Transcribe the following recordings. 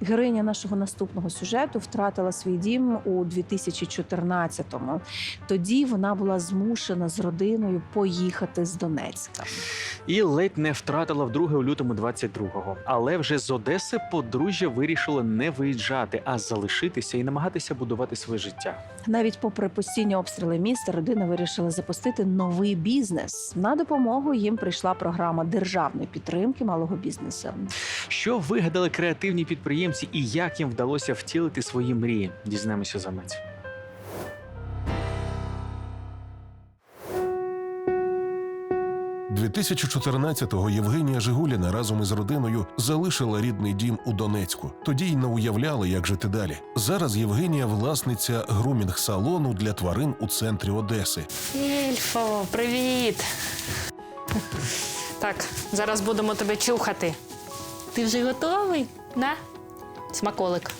Героїня нашого наступного сюжету втратила свій дім у 2014-му. Тоді вона була змушена з родиною поїхати з Донецька. І ледь не втратила вдруге у лютому 22-го. Але вже з Одеси подружжя вирішило не виїжджати, а залишитися і намагатися будувати своє життя. Навіть попри постійні обстріли міста, родина вирішила запустити новий бізнес. На допомогу їм прийшла програма державної підтримки малого бізнесу. Що вигадали креативні підприємці і як їм вдалося втілити свої мрії? Дізнаємося за мить. – 2014-го Євгенія Жигуліна разом із родиною залишила рідний дім у Донецьку. Тоді й не уявляла, як жити далі. Зараз Євгенія власниця грумінг-салону для тварин у центрі Одеси. Ільфо, привіт. Так, зараз будемо тебе чухати. Ти вже готовий? На? Смаколик.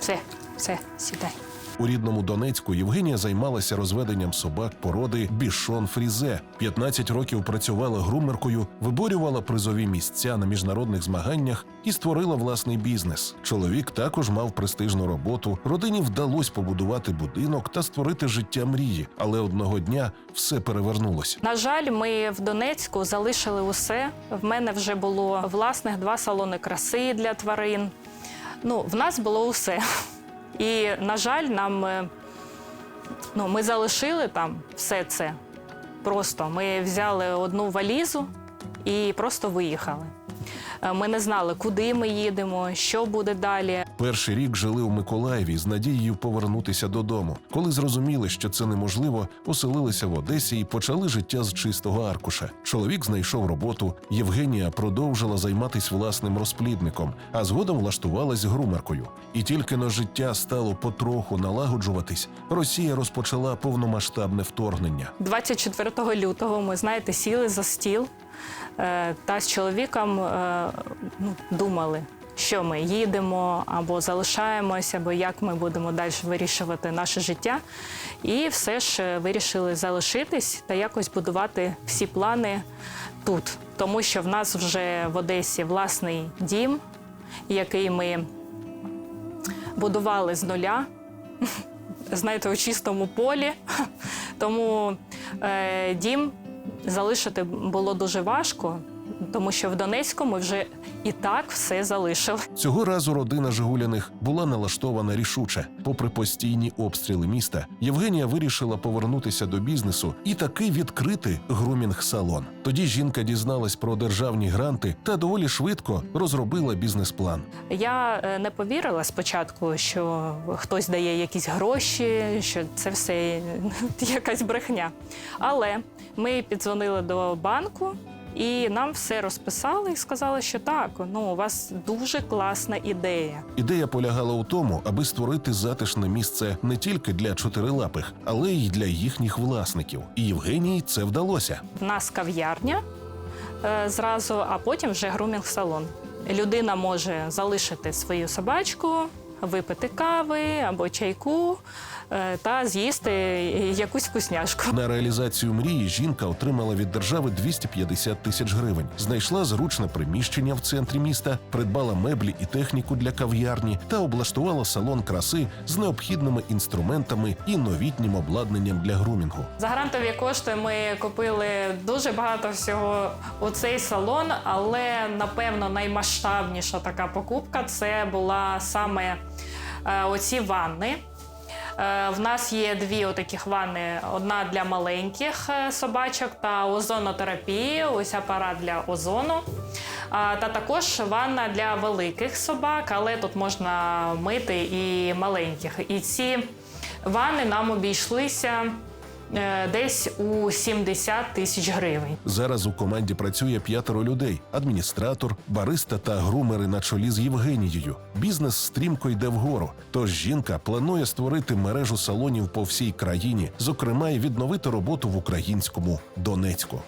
Все, все, сідай. У рідному Донецьку Євгенія займалася розведенням собак породи бішон фрізе. 15 років працювала грумеркою, виборювала призові місця на міжнародних змаганнях і створила власний бізнес. Чоловік також мав престижну роботу. Родині вдалося побудувати будинок та створити життя мрії, але одного дня все перевернулося. На жаль, ми в Донецьку залишили усе. В мене вже було власних два салони краси для тварин. Ну, в нас було усе. І, на жаль, нам е, ну, ми залишили там все це. Просто ми взяли одну валізу і просто виїхали. Е, Ми не знали, куди ми їдемо, що буде далі. Перший рік жили у Миколаєві з надією повернутися додому. Коли зрозуміли, що це неможливо, оселилися в Одесі і почали життя з чистого аркуша. Чоловік знайшов роботу. Євгенія продовжила займатися власним розплідником, а згодом влаштувалась грумеркою. І тільки на життя стало потроху налагоджуватись, Росія розпочала повномасштабне вторгнення. 24 лютого ми, знаєте, сіли за стіл та з чоловіком е, ну, думали, що ми їдемо або залишаємося, або як ми будемо далі вирішувати наше життя. І все ж е, вирішили залишитись та якось будувати всі плани тут. Тому що в нас вже в Одесі власний дім, який ми будували з нуля знаєте, у чистому полі. Тому е, дім залишити було дуже важко, тому що в Донецьку ми вже і так все залишили. Цього разу родина Жигуляних була налаштована рішуче. Попри постійні обстріли міста, Євгенія вирішила повернутися до бізнесу і таки відкрити грумінг-салон. Тоді жінка дізналась про державні гранти та доволі швидко розробила бізнес-план. Я е, не повірила спочатку, що хтось дає якісь гроші, що це все якась брехня. Але ми піддзвонили до банку. І нам все розписали і сказали, що так, ну у вас дуже класна ідея. Ідея полягала у тому, аби створити затишне місце не тільки для чотирилапих, але й для їхніх власників. І Євгенії це вдалося. В нас кав'ярня е, зразу, а потім вже грумінг-салон. Людина може залишити свою собачку, випити кави або чайку та з'їсти якусь вкусняшку. На реалізацію мрії жінка отримала від держави 250 тисяч гривень, знайшла зручне приміщення в центрі міста, придбала меблі і техніку для кав'ярні та облаштувала салон краси з необхідними інструментами і новітнім обладнанням для грумінгу. За грантові кошти ми купили дуже багато всього у цей салон, але напевно наймасштабніша така покупка це була саме е, оці ванни. Е, В нас є дві отаких ванни: одна для маленьких е, собачок та озонотерапії, ось апарат для озону. Та також ванна для великих собак, але тут можна мити і маленьких. І ці ванни нам обійшлися десь у 70 тисяч гривень. Зараз у команді працює п'ятеро людей: адміністратор, бариста та грумери на чолі з Євгенією. Бізнес стрімко йде вгору. Тож жінка планує створити мережу салонів по всій країні, зокрема й відновити роботу в українському Донецьку.